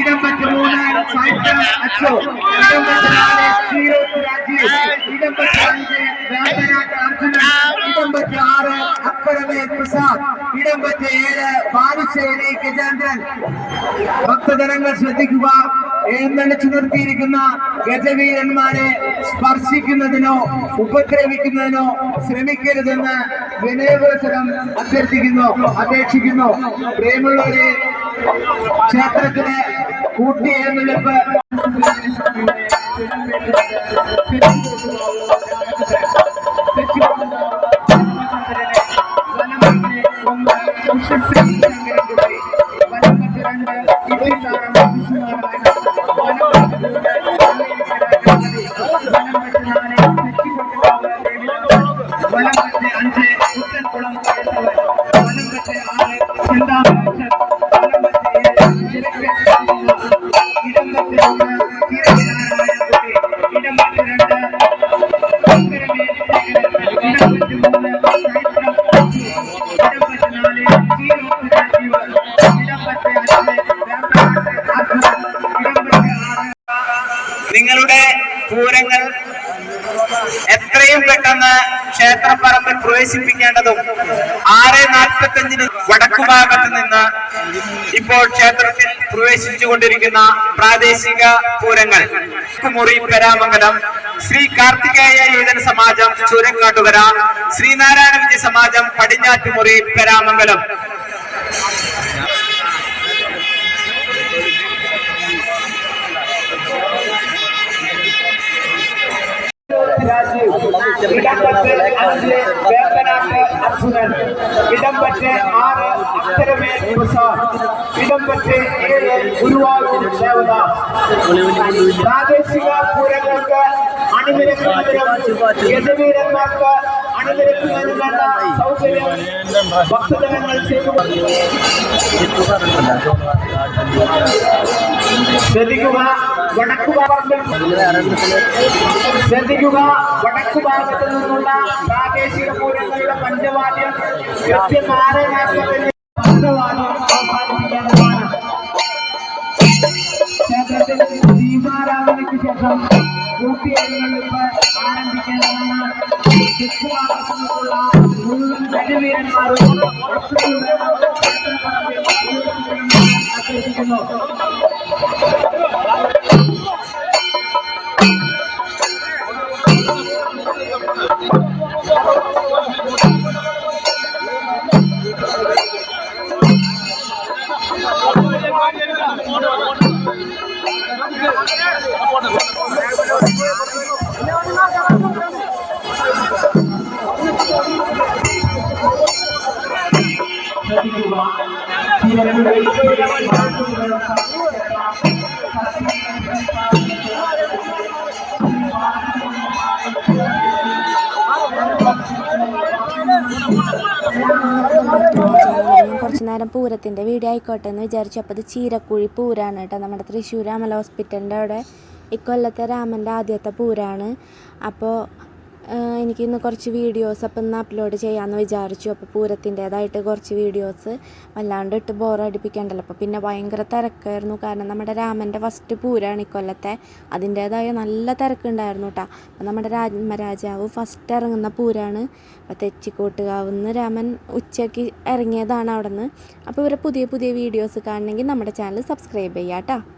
ഇടം പറ്റ് മൂന്ന് സായിത്രം അച്ചോ ഇടം പറ്റ് നാല് സീരോത്ത് ഏഴ് ബാലുശ്ശേരി ഗജേന്ദ്രൻ. ഭക്തജനങ്ങൾ ശ്രദ്ധിക്കുക. എഴുന്നള്ളിച്ചു നിർത്തിയിരിക്കുന്ന ഗജവീരന്മാരെ സ്പർശിക്കുന്നതിനോ ഉപദ്രവിക്കുന്നതിനോ ശ്രമിക്കരുതെന്ന് വിനയപുരസരം അഭ്യർത്ഥിക്കുന്നു അപേക്ഷിക്കുന്നു. പ്രിയമുള്ളവരെ ക്ഷേത്രത്തിലെ കൂട്ടി എഴുന്നള്ളിപ്പ്. നിങ്ങളുടെ പൂരങ്ങൾ എത്രയും പെട്ടെന്ന് ക്ഷേത്രപ്പറമ്പിൽ പ്രവേശിപ്പിക്കേണ്ടതും ആറ് നാൽപ്പത്തഞ്ചിന് വടക്കുഭാഗത്ത് നിന്ന് ഇപ്പോൾ ക്ഷേത്രത്തിൽ പ്രവേശിച്ചുകൊണ്ടിരിക്കുന്ന പ്രാദേശിക പൂരങ്ങൾ. മുറി പെരാമംഗലം ശ്രീ കാർത്തികേയ യുവജന സമാജം ചൂരക്കാട്ടുകര ശ്രീനാരായണ വിജയ സമാജം പടിഞ്ഞാറ്റുമുറി പെരാമംഗലം. ഇടംപറ്റ് അഞ്ച് വേമ്പനാട്ട് അർജുനൻ. ഇടംപറ്റ് ആറ് അക്കരമേ പ്രസാദ് ഇടംപറ്റ് ഏഴ് ഗുരുവായൂർ ദേവദാസ്. പ്രാദേശിക പൂരങ്ങൾക്ക് അണിനിരക്കുന്നതിനും ഗജവീരന്മാർക്ക് അണിനിരക്കുന്നതിനും ഭക്തജനങ്ങൾ ചെയ്തു ശ്രദ്ധിക്കുക വടക്കു ഭാഗത്തിൽ ശ്രദ്ധിക്കുക വടക്കു ഭാഗത്ത് നിന്നുള്ള പ്രാദേശിക പൂരങ്ങളുടെ പഞ്ചവാദ്യം കൃത്യം ആറ് നാൽപ്പത്തിന് പഞ്ചവാദ്യം അവസാനിപ്പിക്കേണ്ടതാണ് ക്ഷേത്രത്തിൽ ദീപാരാധനയ്ക്ക് ശേഷം കൂട്ടിയെഴുന്നള്ളിപ്പ് ആരംഭിക്കേണ്ടതാണ് തെക്കു ഭാഗത്തു നിന്നുള്ള മുഴുവൻ ഗജവീരന്മാരും എത്രയും വേഗം ക്ഷേത്രപ്പറമ്പിൽ അഭ്യർത്ഥിക്കുന്നു ഞാൻ കുറച്ച് നേരം പൂരത്തിന്റെ വീഡിയോ ആയിക്കോട്ടെ എന്ന് വിചാരിച്ചു. അപ്പോൾ ഇത് ചീരക്കുഴി പൂരാണ് കേട്ടോ നമ്മുടെ തൃശ്ശൂർ അമല ഹോസ്പിറ്റലിന്റെ അവിടെ. ഇക്കൊല്ലത്തെ രാമന്റെ ആദ്യത്തെ പൂരാണ്. അപ്പോൾ എനിക്കിന്ന് കുറച്ച് വീഡിയോസ് അപ്പം ഇന്ന് അപ്ലോഡ് ചെയ്യാമെന്ന് വിചാരിച്ചു. അപ്പോൾ പൂരത്തിന്റേതായിട്ട് കുറച്ച് വീഡിയോസ് വല്ലാണ്ട് ഇട്ട് ബോറടിപ്പിക്കണ്ടല്ലോ അപ്പോൾ പിന്നെ ഭയങ്കര തിരക്കായിരുന്നു. കാരണം നമ്മുടെ രാമന്റെ ഫസ്റ്റ് പൂരാണ് ഇക്കൊല്ലത്തെ അതിന്റേതായ നല്ല തിരക്കുണ്ടായിരുന്നു കേട്ടോ അപ്പോൾ നമ്മുടെ രാജരാജാവ് ഫസ്റ്റ് ഇറങ്ങുന്ന പൂരാണ്. അപ്പോൾ തെച്ചിക്കോട്ടുകാവുന്ന് രാമൻ ഉച്ചയ്ക്ക് ഇറങ്ങിയതാണ് അവിടെ നിന്ന് അപ്പോൾ ഇവരെ പുതിയ പുതിയ വീഡിയോസ് കാണണമെങ്കിൽ നമ്മുടെ ചാനൽ സബ്സ്ക്രൈബ് ചെയ്യാം കേട്ടോ